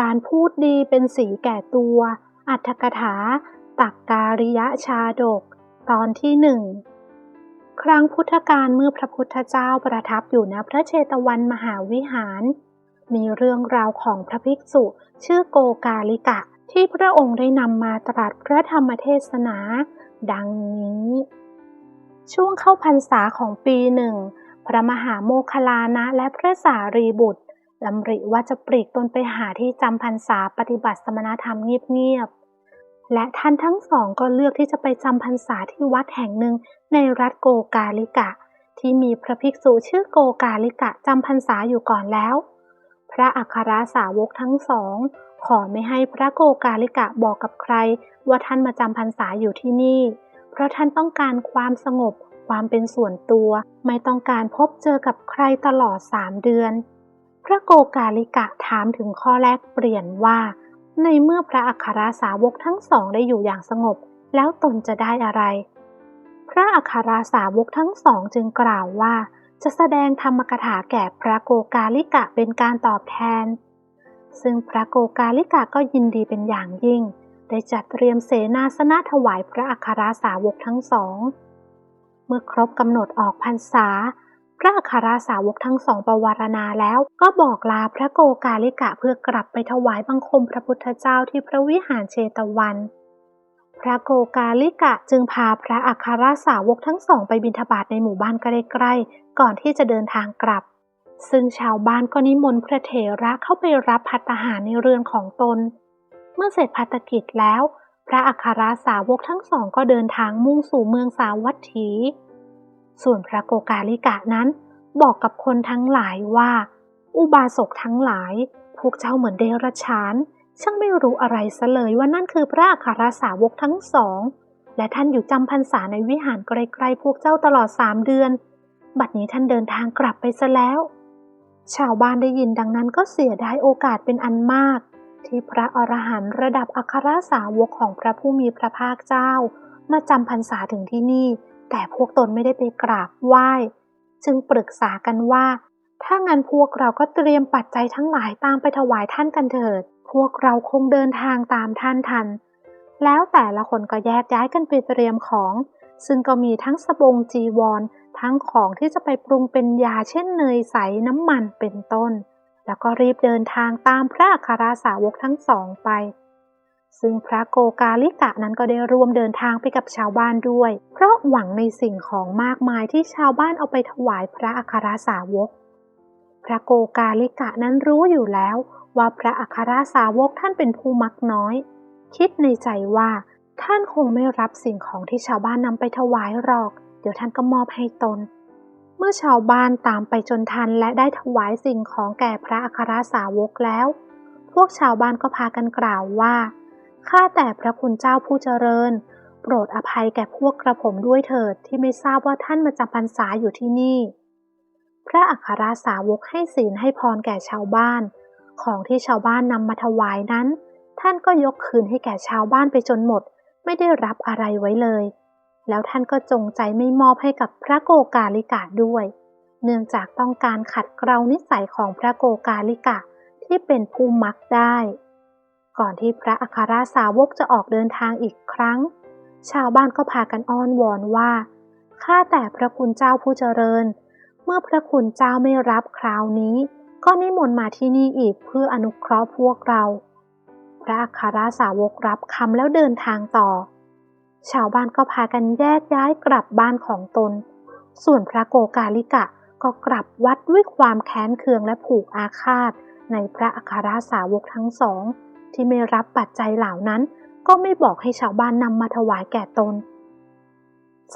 การพูดดีเป็นสีแก่ตัว อัตถกถา ตักการิยะชาดก ตอนที่หนึ่ง ครั้งพุทธกาลเมื่อพระพุทธเจ้าประทับอยู่ณพระเชตวันมหาวิหาร มีเรื่องราวของพระภิกษุ ชื่อโกกาลิกะ ที่พระองค์ได้นำมาตรัสพระธรรมเทศนา ดังนี้ ช่วงเข้าพรรษาของปีหนึ่ง พระมหาโมคลานะและพระสารีบุตร ลำริว่าจะปลีกตนไปหาที่จำพรรษาปฏิบัติสมณธรรมเงียบๆ และท่านทั้งสองก็เลือกที่จะไปจำพรรษาที่วัดแห่งหนึ่งในรัฐโกกาลิกะ ที่มีพระภิกษุชื่อโกกาลิกะจำพรรษาอยู่ก่อนแล้ว พระอัครสาวกทั้งสอง ขอไม่ให้พระโกกาลิกะบอกกับใคร ว่าท่านมาจำพรรษาอยู่ที่นี่ เพราะท่านต้องการความสงบความเป็นส่วนตัว ไม่ต้องการพบเจอกับใครตลอดสามเดือน ระโกกาลิกะถามถึงข้อแรกเปลี่ยนว่า ในเมื่อพระอัครสาวกทั้งสองได้อยู่อย่างสงบ แล้วตนจะได้อะไร พระอัครสาวกทั้งสองจึงกล่าวว่า จะแสดงธรรมกถาแก่พระโกกาลิกะเป็นการตอบแทน ซึ่งพระโกกาลิกะก็ยินดีเป็นอย่างยิ่ง ได้จัดเตรียมเสนาสนะถวายพระอัครสาวกทั้งสอง เมื่อครบกำหนดออกพรรษา พระอัครสาวกทั้งสองประวารณาแล้วก็บอกลาพระโกกาลิกะเพื่อกลับไปถวายบังคมพระพุทธเจ้าที่พระวิหารเชตวัน พระโกกาลิกะจึงพาพระอัครสาวกทั้งสองไปบิณฑบาตในหมู่บ้านใกล้ๆก่อนที่จะเดินทางกลับ ซึ่งชาวบ้านก็นิมนต์พระเถระเข้าไปรับพัตหารในเรือนของตน เมื่อเสร็จพัตกิจแล้ว พระอัครสาวกทั้งสองก็เดินทางมุ่งสู่เมืองสาวัตถี ส่วนพระโกกาลิกะนั้น บอกกับคนทั้งหลายว่า อุบาสกทั้งหลาย พวกเจ้าเหมือนเดรัจฉาน ช่างไม่รู้อะไรซะเลยว่านั่นคือพระอัครสาวกทั้งสอง และท่านอยู่จำพรรษาในวิหารไกลๆพวกเจ้าตลอดสามเดือน บัดนี้ท่านเดินทางกลับไปซะแล้ว ชาวบ้านได้ยินดังนั้นก็เสียดายโอกาสเป็นอันมาก ที่พระอรหันต์ระดับอัครสาวกของพระผู้มีพระภาคเจ้า มาจำพรรษาถึงที่นี่ แต่พวกตนไม่ได้ไปกราบไหว้ จึงปรึกษากันว่า ถ้างั้นพวกเราก็เตรียมปัจจัยทั้งหลายตามไปถวายท่านกันเถิด พวกเราคงเดินทางตามท่านทัน แล้วแต่ละคนก็แยกย้ายกันไปเตรียมของ ซึ่งก็มีทั้งสบงจีวร ทั้งของที่จะไปปรุงเป็นยาเช่นเนยใสน้ำมันเป็นต้น แล้วก็รีบเดินทางตามพระอัครสาวกทั้งสองไป ซึ่งพระโกกาลิกะนั้นก็ได้ร่วมเดินทางไปกับชาวบ้านด้วย เพราะหวังในสิ่งของมากมายที่ชาวบ้านเอาไปถวายพระอัครสาวก พระโกกาลิกะนั้นรู้อยู่แล้วว่าพระอัครสาวกท่านเป็นผู้มักน้อย คิดในใจว่าท่านคงไม่รับสิ่งของที่ชาวบ้านนำไปถวายหรอก เดี๋ยวท่านก็มอบให้ตน เมื่อชาวบ้านตามไปจนทันและได้ถวายสิ่งของแก่พระอัครสาวกแล้ว พวกชาวบ้านก็พากันกล่าวว่า ข้าแต่พระคุณเจ้าผู้เจริญ โปรดอภัยแก่พวกกระผมด้วยเถิดที่ไม่ทราบว่าท่านมาจำพรรษาอยู่ที่นี่ พระอัครสาวกให้ศีลให้พรแก่ชาวบ้าน ของที่ชาวบ้านนำมาถวายนั้น ท่านก็ยกคืนให้แก่ชาวบ้านไปจนหมด ไม่ได้รับอะไรไว้เลย แล้วท่านก็จงใจไม่มอบให้กับพระโกกาลิกะด้วย เนื่องจากต้องการขัดเกลานิสัยของพระโกกาลิกะที่เป็นผู้มักได้ ก่อนที่พระอัครสาวกจะออกเดินทางอีกครั้ง ชาวบ้านก็พากันอ้อนวอนว่า ข้าแต่พระคุณเจ้าผู้เจริญ เมื่อพระคุณเจ้าไม่รับคราวนี้ ก็นิมนต์มาที่นี่อีกเพื่ออนุเคราะห์พวกเรา พระอัครสาวกรับคำแล้วเดินทางต่อ ชาวบ้านก็พากันแยกย้ายกลับบ้านของตน ส่วนพระโกกาลิกะก็กลับวัดด้วยความแค้นเคืองและผูกอาฆาตในพระอัครสาวกทั้งสอง ที่ไม่รับปัจจัยเหล่านั้น ก็ไม่บอกให้ชาวบ้านนำมาถวายแก่ตน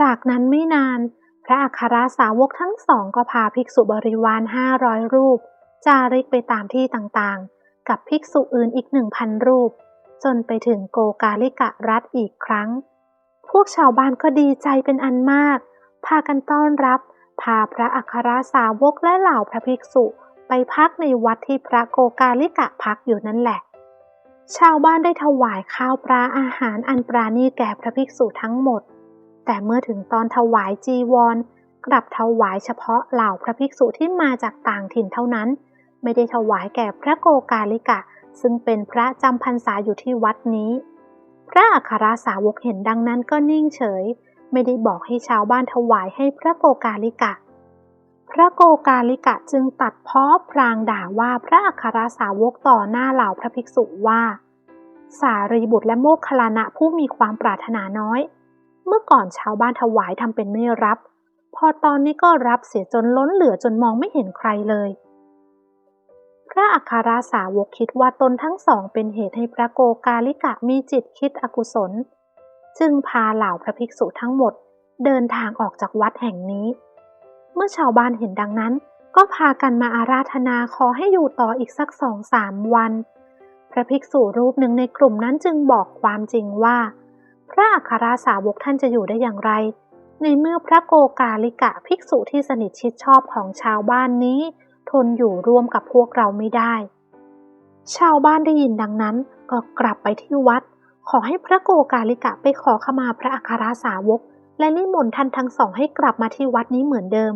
จากนั้นไม่นาน พระอัครสาวกทั้งสองก็พาภิกษุบริวารห้าร้อยรูป จาริกไปตามที่ต่างๆ กับภิกษุอื่นอีกหนึ่งพันรูป จนไปถึงโกกาลิกะรัฐอีกครั้ง พวกชาวบ้านก็ดีใจเป็นอันมาก พากันต้อนรับ พาพระอัครสาวกและเหล่าพระภิกษุไปพักในวัดที่พระโกกาลิกะพักอยู่นั่นแหละ ชาวบ้านได้ถวายข้าวปลาอาหารอันปราณีแก่พระภิกษุทั้งหมด แต่เมื่อถึงตอนถวายจีวร กลับถวายเฉพาะเหล่าพระภิกษุที่มาจากต่างถิ่นเท่านั้น ไม่ได้ถวายแก่พระโกกาลิกะ ซึ่งเป็นพระจำพรรษาอยู่ที่วัดนี้ พระอัครสาวกเห็นดังนั้นก็นิ่งเฉย ไม่ได้บอกให้ชาวบ้านถวายให้พระโกกาลิกะ พระโกกาลิกะจึงตัดเพ้อพรางด่าว่าพระอัครสาวกต่อหน้าเหล่าพระภิกษุว่า สารีบุตรและโมคคัลลานะผู้มีความปรารถนาน้อย เมื่อก่อนชาวบ้านถวายทำเป็นไม่รับ พอตอนนี้ก็รับเสียจนล้นเหลือจนมองไม่เห็นใครเลย พระอัครสาวกคิดว่าตนทั้งสองเป็นเหตุให้พระโกกาลิกะมีจิตคิดอกุศล จึงพาเหล่าพระภิกษุทั้งหมดเดินทางออกจากวัดแห่งนี้ เมื่อชาวบ้านเห็นดังนั้น ก็พากันมาอาราธนาขอให้อยู่ต่ออีกสักสองสามวัน พระภิกษุรูปหนึ่งในกลุ่มนั้นจึงบอกความจริงว่า พระอัครสาวกท่านจะอยู่ได้อย่างไร ในเมื่อพระโกกาลิกะภิกษุที่สนิทชิดชอบของชาวบ้านนี้ ทนอยู่ร่วมกับพวกเราไม่ได้ ชาวบ้านได้ยินดังนั้นก็กลับไปที่วัด ขอให้พระโกกาลิกะไปขอขมาพระอัครสาวก และนิมนต์ท่านทั้งสองให้กลับมาที่วัดนี้เหมือนเดิม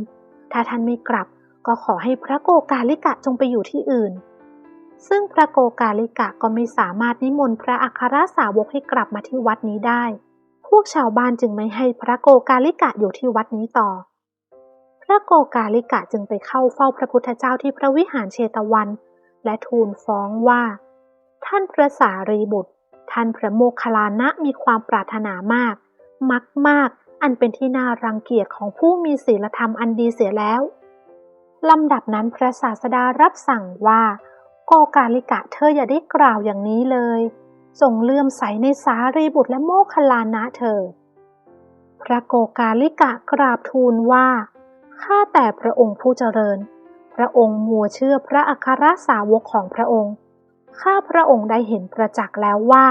ถ้าท่านไม่กลับก็ขอให้พระโกกาลิกะจงไปอยู่ที่อื่น ซึ่งพระโกกาลิกะก็ไม่สามารถนิมนต์พระอัครสาวกให้กลับมาที่วัดนี้ได้ พวกชาวบ้านจึงไม่ให้พระโกกาลิกะอยู่ที่วัดนี้ต่อ พระโกกาลิกะจึงไปเข้าเฝ้าพระพุทธเจ้าที่พระวิหารเชตวัน และทูลฟ้องว่า ท่านพระสารีบุตร ท่านพระโมคคัลลานะมีความปรารถนามาก มักมาก อันเป็นที่น่ารังเกียจของผู้มีศีลธรรมอันดีเสียแล้ว ลำดับนั้นพระศาสดารับสั่งว่า โกกาลิกะเธออย่าได้กล่าวอย่างนี้เลยจงเลื่อมใสในสารีบุตรและโมคคลานะเธอ พระโกกาลิกะกราบทูลว่า ข้าแต่พระองค์ผู้เจริญ พระองค์มัวเชื่อพระอัครสาวกของพระองค์ ข้าพระองค์ได้เห็นประจักษ์แล้วว่า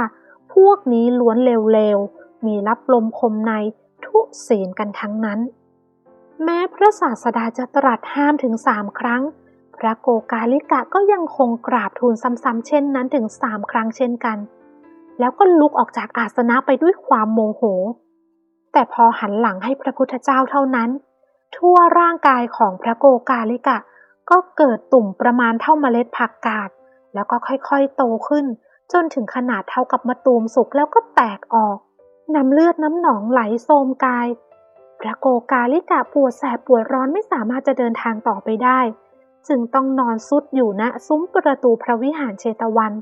พวกนี้ล้วนเลวๆ มีรับลมคมใน ทุศีลกันทั้งนั้น แม้พระศาสดาจะตรัสห้ามถึงสามครั้ง พระโกกาลิกะก็ยังคงกราบทูลซ้ำๆเช่นนั้นถึงสามครั้งเช่นกัน แล้วก็ลุกออกจากอาสนะไปด้วยความโมโห แต่พอหันหลังให้พระพุทธเจ้าเท่านั้น ทั่วร่างกายของพระโกกาลิกะก็เกิดตุ่มประมาณเท่าเมล็ดผักกาด แล้วก็ค่อยๆโตขึ้น จนถึงขนาดเท่ากับมะตูมสุกแล้วก็แตกออก น้ำเลือดน้ำหนองไหลโซมกาย พระโกกาลิกะปวดแสบปวดร้อนไม่สามารถจะเดินทางต่อไปได้ จึงต้องนอนซุดอยู่ณซุ้มประตูพระวิหารเชตวัน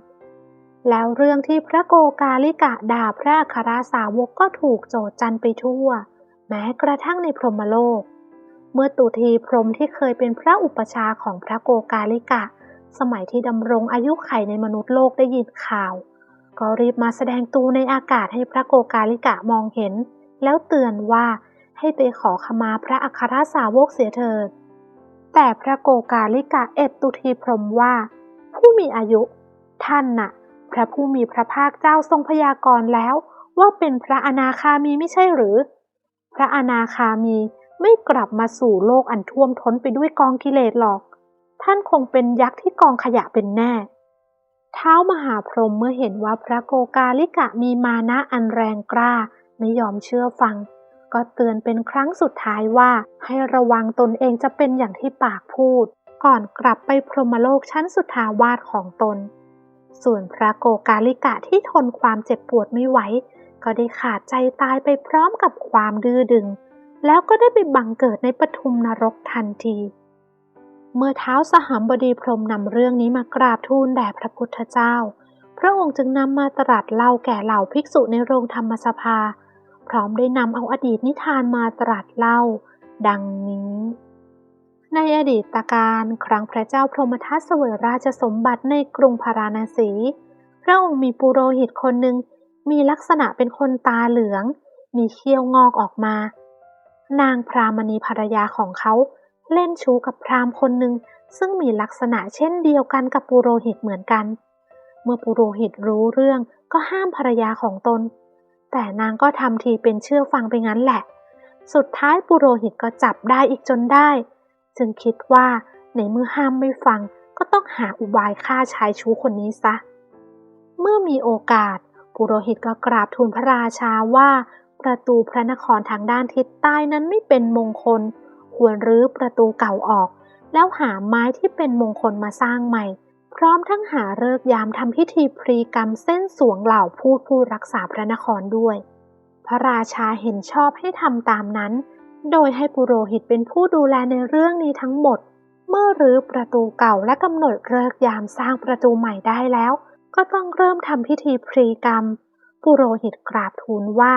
แล้วเรื่องที่พระโกกาลิกะด่าพระอัครสาวกก็ถูกโจดจันไปทั่ว แม้กระทั่งในพรหมโลก เมื่อตุทีพรหมที่เคยเป็นพระอุปชาของพระโกกาลิกะ สมัยที่ดำรงอายุไขในมนุษย์โลกได้ยินข่าว ก็รีบมาแสดงตัวในอากาศให้พระโกกาลิกะมองเห็น แล้วเตือนว่าให้ไปขอขมาพระอัครสาวกเสียเถิด แต่พระโกกาลิกะเอ็ดตุทีพรมว่า ผู้มีอายุ ท่านน่ะ พระผู้มีพระภาคเจ้าทรงพยากรณ์แล้ว ว่าเป็นพระอนาคามีไม่ใช่หรือ พระอนาคามีไม่กลับมาสู่โลกอันท่วมท้นไปด้วยกองกิเลสหรอก ท่านคงเป็นยักษ์ที่กองขยะเป็นแน่ ท้ามหาพรหมเมื่อเห็นว่าพระโกกาลิกะมีมานะอันแรงกล้า ไม่ยอมเชื่อฟัง ก็เตือนเป็นครั้งสุดท้ายว่า ให้ระวังตนเองจะเป็นอย่างที่ปากพูด ก่อนกลับไปพรหมโลกชั้นสุดทาวาสของตน ส่วนพระโกกาลิกะที่ทนความเจ็บปวดไม่ไหว ก็ได้ขาดใจตายไปพร้อมกับความดื้อดึง แล้วก็ได้ไปบังเกิดในปทุมนรกทันที เมื่อเท้าสหัมบดีพรมนำเรื่องนี้มากราบทูลแด่พระพุทธเจ้า พระองค์จึงนำมาตรัสเล่าแก่เหล่าภิกษุในโรงธรรมสภา พร้อมได้นำเอาอดีตนิทานมาตรัสเล่า ดังนี้ ในอดีตการครั้งพระเจ้าพรหมทัตเสวยราชสมบัติในกรุงพาราณสี พระองค์มีปุโรหิตคนหนึ่งมีลักษณะเป็นคนตาเหลือง มีเขี้ยวงอกออกมา นางพรามณีภรรยาของเขา เล่นชู้กับพราหมณ์คนหนึ่งซึ่งมีลักษณะเช่นเดียวกันกับปุโรหิตเหมือนกัน เมื่อปุโรหิตรู้เรื่องก็ห้ามภรรยาของตน แต่นางก็ทำทีเป็นเชื่อฟังไปงั้นแหละ สุดท้ายปุโรหิตก็จับได้อีกจนได้ จึงคิดว่าในเมื่อห้ามไม่ฟังก็ต้องหาอุบายฆ่าชายชู้คนนี้ซะ เมื่อมีโอกาส ปุโรหิตก็กราบทูลพระราชาว่า ประตูพระนครทางด้านทิศใต้นั้นไม่เป็นมงคล ควรรื้อประตูเก่าออก แล้วหาไม้ที่เป็นมงคลมาสร้างใหม่ พร้อมทั้งหาเลิกยามทำพิธีพรีกรรมเส้นสวงเหล่าพูดผู้รักษาพระนครด้วย พระราชาเห็นชอบให้ทำตามนั้น โดยให้ปุโรหิตเป็นผู้ดูแลในเรื่องนี้ทั้งหมด เมื่อรื้อประตูเก่าและกำหนดเลิกยามสร้างประตูใหม่ได้แล้ว ก็ต้องเริ่มทำพิธีพรีกรรมปุโรหิตกราบทูลว่า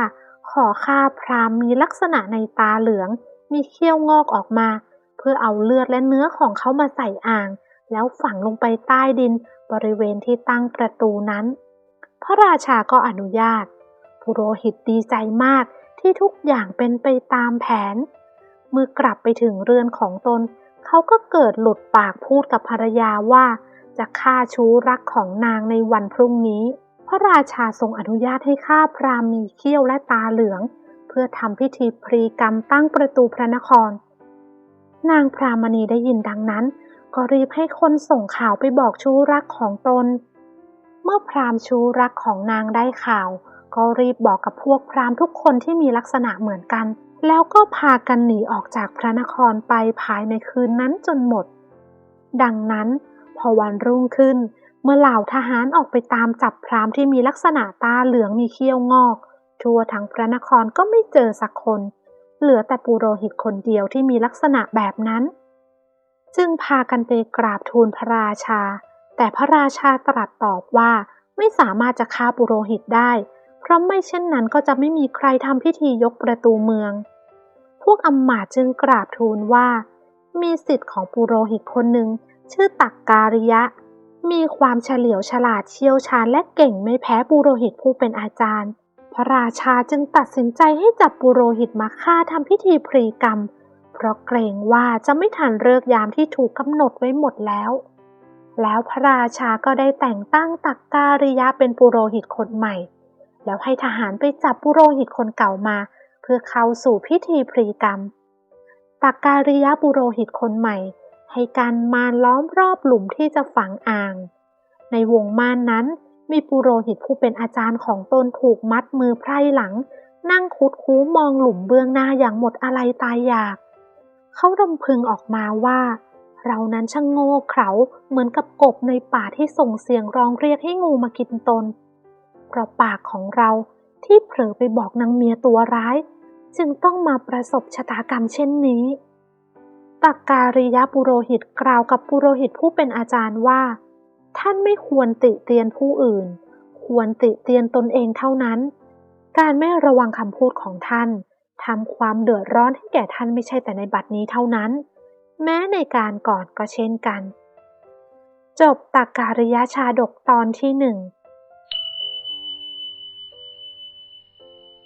ขอข้าพราหมณ์มีลักษณะในตาเหลือง มีเขี้ยวงอกออกมา เพื่อเอาเลือดและเนื้อของเขามาใส่อ่าง แล้วฝังลงไปใต้ดินบริเวณที่ตั้งประตูนั้น พระราชาก็อนุญาตปุโรหิตดีใจมากที่ทุกอย่างเป็นไปตามแผน เมื่อกลับไปถึงเรือนของตน เขาก็เกิดหลุดปากพูดกับภรรยาว่า จะฆ่าชู้รักของนางในวันพรุ่งนี้ พระราชาทรงอนุญาตให้ฆ่าพรามมีเขี้ยวและตาเหลือง เพื่อทำพิธีพรีกรรมตั้งประตูพระนคร นางพรามณีได้ยินดังนั้น ก็รีบให้คนส่งข่าวไปบอกชู้รักของตน เมื่อพรามชู้รักของนางได้ข่าว ก็รีบบอกกับพวกพรามทุกคนที่มีลักษณะเหมือนกัน แล้วก็พากันหนีออกจากพระนครไปภายในคืนนั้นจนหมด ดังนั้นพอวันรุ่งขึ้น เมื่อเหล่าทหารออกไปตามจับพรามที่มีลักษณะตาเหลืองมีเขี้ยวงอก ทั่วทั้งพระนครก็ไม่เจอสักคน เหลือแต่ปุโรหิตคนเดียวที่มีลักษณะแบบนั้น จึงพากันไปกราบทูลพระราชา แต่พระราชาตรัสตอบว่าไม่สามารถจะฆ่าปุโรหิตได้ เพราะไม่เช่นนั้นก็จะไม่มีใครทำพิธียกประตูเมือง พวกอำมาตย์จึงกราบทูลว่า มีสิทธิ์ของปุโรหิตคนหนึ่งชื่อตักการิยะ มีความเฉลียวฉลาดเชี่ยวชาญและเก่งไม่แพ้ปุโรหิตผู้เป็นอาจารย์ ระราชาจึงตัดสินใจให้จับปุโรหิตมาฆ่าทำพิธีพรีกรรม เพราะเกรงว่าจะไม่ทันเลิกยามที่ถูกกำหนดไว้หมดแล้ว แล้วพระราชาก็ได้แต่งตั้งตักการิยะเป็นปุโรหิตคนใหม่ แล้วให้ทหารไปจับปุโรหิตคนเก่ามา เพื่อเข้าสู่พิธีพรีกรรม ตักการิยะปุโรหิตคนใหม่ ให้การมารล้อมรอบหลุมที่จะฝังอ่าง ในวงม่านนั้น มีปุโรหิตผู้เป็นอาจารย์ของตนถูกมัดมือไพร่หลัง นั่งคุดคู้มองหลุมเบื้องหน้าอย่างหมดอะไรตายอยาก เขารำพึงออกมาว่า เรานั้นช่างโง่เขลาเหมือนกับกบในป่าที่ส่งเสียงร้องเรียกให้งูมากินตน เพราะปากของเราที่เผลอไปบอกนางเมียตัวร้าย จึงต้องมาประสบชะตากรรมเช่นนี้ตักการิยะปุโรหิตกล่าวกับปุโรหิตผู้เป็นอาจารย์ว่า ท่านไม่ควรติเตียนผู้อื่น ควรติเตียนตนเองเท่านั้น การไม่ระวังคำพูดของท่านทำความเดือดร้อนให้แก่ท่านไม่ใช่แต่ในบัดนี้เท่านั้น แม้ในการก่อนก็เช่นกัน จบตักการิยะชาดกตอนที่หนึ่ง